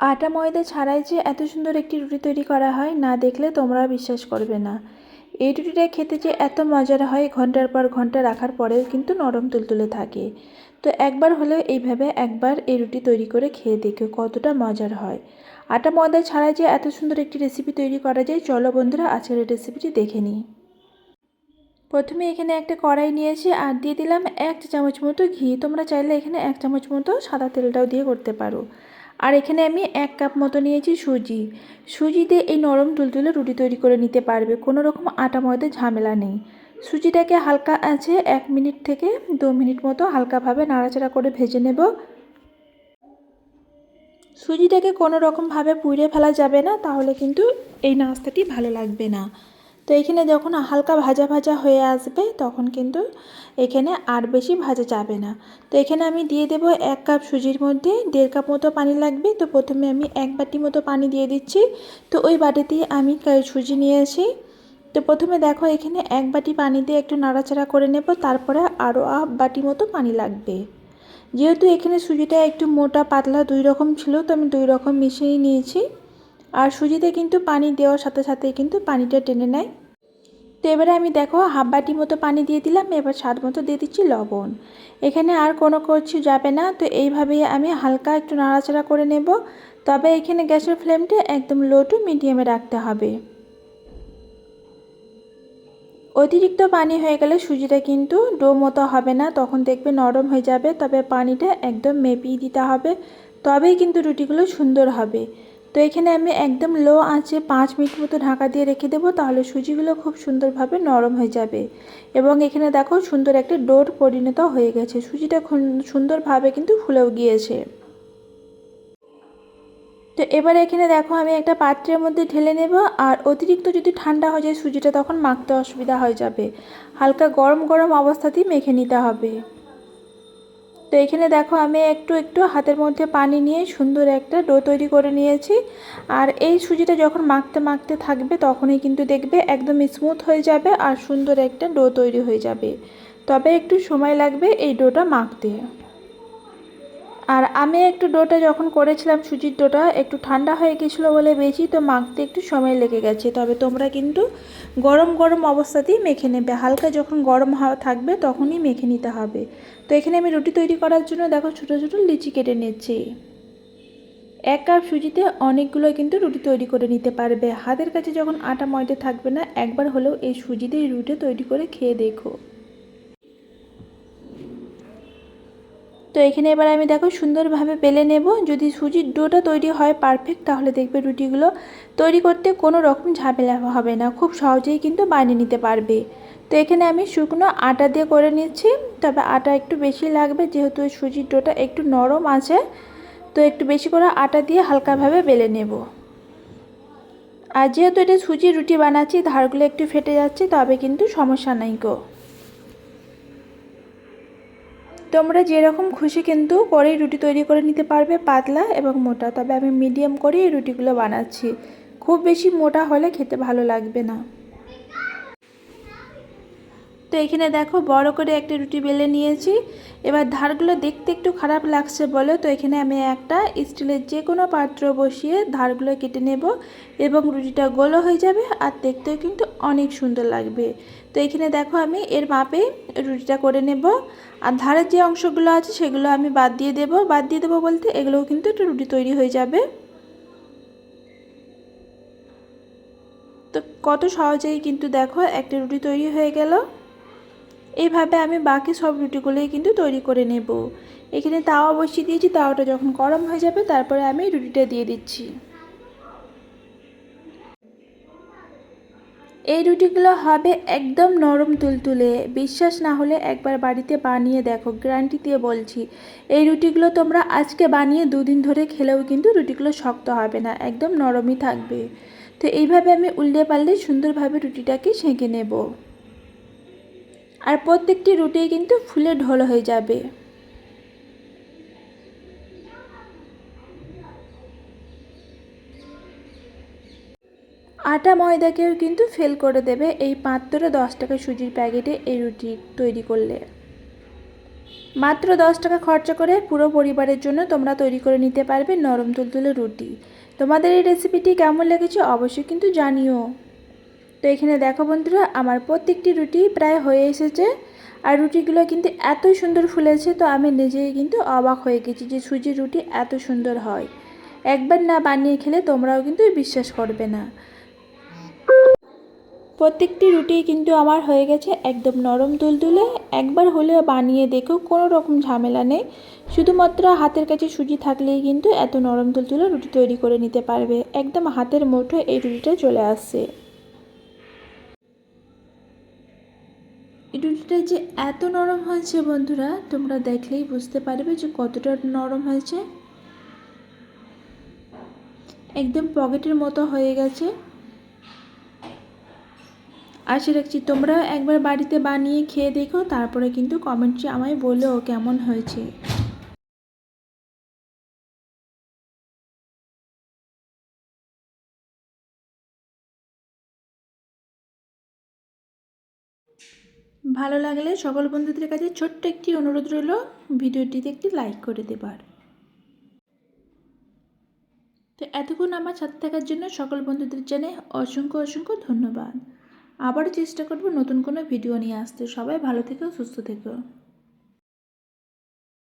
আটা ময়দা ছাড়াই যে এত সুন্দর একটি রুটি তৈরি করা হয়, না দেখলে তোমরা বিশ্বাস করবে না। এই রুটিটা খেতে যে এত মজার হয়, ঘণ্টার পর ঘণ্টা রাখার পরেও কিন্তু নরম তুলতুলে থাকে। তো একবার হলেও এইভাবে একবার এই রুটি তৈরি করে খেয়ে দেখো কতটা মজার হয়। আটা ময়দা ছাড়াই যে এত সুন্দর একটি রেসিপি তৈরি করা যায়, চলো বন্ধুরা আজকের এই রেসিপিটি দেখে নিই। প্রথমে এখানে একটা কড়াই নিয়েছি, আর দিয়ে দিলাম এক চামচ মতো ঘি। তোমরা চাইলে এখানে এক চামচ মতো সাদা তেলটাও দিয়ে করতে পারো। আর এখানে আমি এক কাপ মতো নিয়েছি সুজি। সুজিতে এই নরম তুলতুলে রুটি তৈরি করে নিতে পারবে, কোনো রকম আটা ময়দা ঝামেলা নেই। সুজিটাকে হালকা আছে এক মিনিট থেকে দু মিনিট মতো হালকাভাবে নাড়াচাড়া করে ভেজে নেব। সুজিটাকে কোনো রকমভাবে পুড়ে ফেলা যাবে না, তাহলে কিন্তু এই নাস্তাটি ভালো লাগবে না। তো এখানে যখন হালকা ভাজা ভাজা হয়ে আসবে, তখন কিন্তু এখানে আর বেশি ভাজা যাবে না। তো এখানে আমি দিয়ে দেব এক কাপ সুজির মধ্যে দেড় কাপ মতো পানি লাগবে। তো প্রথমে আমি এক বাটি মতো পানি দিয়ে দিচ্ছি। তো ওই বাটিতেই আমি সুজি নিয়ে আসি তো প্রথমে দেখো এখানে এক বাটি পানি দিয়ে একটু নাড়াচাড়া করে নেব। তারপরে আরও আপ বাটি মতো পানি লাগবে। যেহেতু এখানে সুজিটা একটু মোটা, পাতলা দুই রকম ছিল, তো আমি দুই রকম মিশিয়ে নিয়েছি। আর সুজিতে কিন্তু পানি দেওয়ার সাথে সাথে কিন্তু পানিটা টেনে নেয়। তো এবারে আমি দেখো হাফ বাটি মতো পানি দিয়ে দিলাম, এবার স্বাদ মতো দিয়ে দিচ্ছি লবণ। এখানে আর কোনো কিছু যাবে না, তো এইভাবেই আমি হালকা একটু নাড়াচাড়া করে নেব। তবে এখানে গ্যাসের ফ্লেমটা একদম লো টু মিডিয়ামে রাখতে হবে। অতিরিক্ত পানি হয়ে গেলে সুজিটা কিন্তু ডো মতো হবে না, তখন দেখবে নরম হয়ে যাবে, তবে পানিটা একদম মেপিয়ে দিতে হবে। তবেই কিন্তু রুটিগুলো সুন্দর হবে। তো এখানে আমি একদম লো আঁচে পাঁচ মিনিট মতো ঢাকা দিয়ে রেখে দেবো, তাহলে সুজিগুলো খুব সুন্দরভাবে নরম হয়ে যাবে। এবং এখানে দেখো সুন্দর একটা ডোর পরিণত হয়ে গেছে, সুজিটা সুন্দরভাবে কিন্তু ফুলেও গিয়েছে। তো এবার এখানে দেখো আমি একটা পাত্রের মধ্যে ঢেলে নেব, আর অতিরিক্ত যদি ঠান্ডা হয়ে যায় সুজিটা তখন মাখতে অসুবিধা হয়ে যাবে। হালকা গরম গরম অবস্থাতেই মেখে নিতে হবে। তো এখানে দেখো আমি একটু একটু হাতের মধ্যে পানি নিয়ে সুন্দর একটা ডো তৈরি করে নিয়েছি। আর এই সুজিটা যখন মাখতে মাখতে থাকবে তখনই কিন্তু দেখবে একদম স্মুথ হয়ে যাবে আর সুন্দর একটা ডো তৈরি হয়ে যাবে। তবে একটু সময় লাগবে এই ডোটা মাখতে। আর আমি একটু ডোটা যখন করেছিলাম, সুজির ডোটা একটু ঠান্ডা হয়ে গেছিল বলে বেশি, তো মাখতে একটু সময় লেগে গেছে। তবে তোমরা কিন্তু গরম গরম অবস্থাতেই মেখে নেবে। হালকা যখন গরম হাওয়া থাকবে, তখনই মেখে নিতে হবে। তো এখানে আমি রুটি তৈরি করার জন্য দেখো ছোটো ছোটো লিচি কেটে নিচ্ছি। এক কাপ সুজিতে অনেকগুলো কিন্তু রুটি তৈরি করে নিতে পারবে। হাতের কাছে যখন আটা ময়দা থাকবে না, একবার হলেও এই সুজি দিয়ে রুটি তৈরি করে খেয়ে দেখো। তো এখানে এবার আমি দেখো সুন্দরভাবে বেলে নেব। যদি সুজির ডোটা তৈরি হয় পারফেক্ট তাহলে দেখবে রুটিগুলো তৈরি করতে কোনো রকম ঝামেলা হবে না। খুব সহজেই কিন্তু বানিয়ে নিতে পারবে। তো এখানে আমি শুকনো আটা দিয়ে করে নিচ্ছি। তবে আটা একটু বেশি লাগবে, যেহেতু সুজির ডোটা একটু নরম আছে। তো একটু বেশি করে আটা দিয়ে হালকাভাবে বেলে নেব। আর যেহেতু এটা সুজির রুটি বানাচ্ছি, ধারগুলো একটু ফেটে যাচ্ছে, তবে কিন্তু সমস্যা নাই গো। তোমরা যেরকম খুশি কিন্তু করেই রুটি তৈরি করে নিতে পারবে পাতলা এবং মোটা। তবে আমি মিডিয়াম করে এই রুটিগুলো বানাচ্ছি। খুব বেশি মোটা হলে খেতে ভালো লাগবে না। এখানে দেখো বড় করে একটা রুটি বেলে নিয়েছি। এবার ধারগুলো দেখতে একটু খারাপ লাগছে বলে, তো এখানে আমি একটা স্টিলের যে কোনো পাত্র বসিয়ে ধারগুলো কেটে নেব এবং রুটিটা গোলো হয়ে যাবে আর দেখতেও কিন্তু অনেক সুন্দর লাগবে। তো এখানে দেখো আমি এর মাপে রুটিটা করে নেব আর ধারের যে অংশগুলো আছে সেগুলো আমি বাদ দিয়ে দেব। বাদ দিয়ে দেবো বলতে এগুলোও কিন্তু একটু রুটি তৈরি হয়ে যাবে। তো কত সহজেই কিন্তু দেখো একটা রুটি তৈরি হয়ে গেল। এইভাবে আমি বাকি সব রুটিগুলোই কিন্তু তৈরি করে নেব। এখানে তাওয়া বসিয়ে দিয়েছি, তাওয়াটা যখন গরম হয়ে যাবে, তারপরে আমি রুটিটা দিয়ে দিচ্ছি। এই রুটিগুলো হবে একদম নরম তুলতুলে। বিশ্বাস না হলে একবার বাড়িতে বানিয়ে দেখো গ্যারান্টি দিয়ে বলছি। এই রুটিগুলো তোমরা আজকে বানিয়ে দুদিন ধরে খেলেও কিন্তু রুটিগুলো শক্ত হবে না, একদম নরমই থাকবে। তো এইভাবে আমি উল্টে পারলে সুন্দরভাবে রুটিটাকে সেঁকে নেব। আর প্রত্যেকটি রুটি কিন্তু ফুলে ঢোল হয়ে যাবে। আটা ময়দাকেও কিন্তু ফেল করে দেবে এই পাত্রে দশ টাকা সুজির প্যাকেটে এই রুটি তৈরি করলে। মাত্র দশ টাকা খরচা করে পুরো পরিবারের জন্য তোমরা তৈরি করে নিতে পারবে নরম তুলতুলে রুটি। তোমাদের এই রেসিপিটি কেমন লেগেছে অবশ্যই কিন্তু জানিও। তো এখানে দেখো বন্ধুরা, আমার প্রত্যেকটি রুটি প্রায় হয়ে এসেছে। আর রুটিগুলো কিন্তু এতই সুন্দর ফুলেছে, তো আমি নিজেই কিন্তু অবাক হয়ে গেছি যে সুজির রুটি এত সুন্দর হয়। একবার না বানিয়ে খেলে তোমরাও কিন্তু বিশ্বাস করবে না। প্রত্যেকটি রুটি কিন্তু আমার হয়ে গেছে একদম নরম তুলতুলে একবার হলেও বানিয়ে দেখো, কোনো রকম ঝামেলা নেই। শুধুমাত্র হাতের কাছে সুজি থাকলেই কিন্তু এত নরম তুলতুলে রুটি তৈরি করে নিতে পারবে। একদম হাতের মুঠো এই রুটিটা চলে আসছে। রুটিটা যে এত নরম হয়েছে বন্ধুরা, তোমরা দেখলেই বুঝতে পারবে যে কতটা নরম হয়েছে। একদম পকেটের মতো হয়ে গেছে। আশা রাখছি তোমরা একবার বাড়িতে বানিয়ে খেয়ে দেখো, তারপরে কিন্তু কমেন্টে আমায় বলো কেমন হয়েছে। ভালো লাগলে সকল বন্ধুদের কাছে ছোট্ট একটি অনুরোধ রইল, ভিডিওটিতে একটি লাইক করে দেবার। তো এতক্ষণ আমার সাথে থাকার জন্য সকল বন্ধুদের জানে অসংখ্য অসংখ্য ধন্যবাদ। আবারও চেষ্টা করব নতুন কোনো ভিডিও নিয়ে আসতে। সবাই ভালো থেকো, সুস্থ থেকো।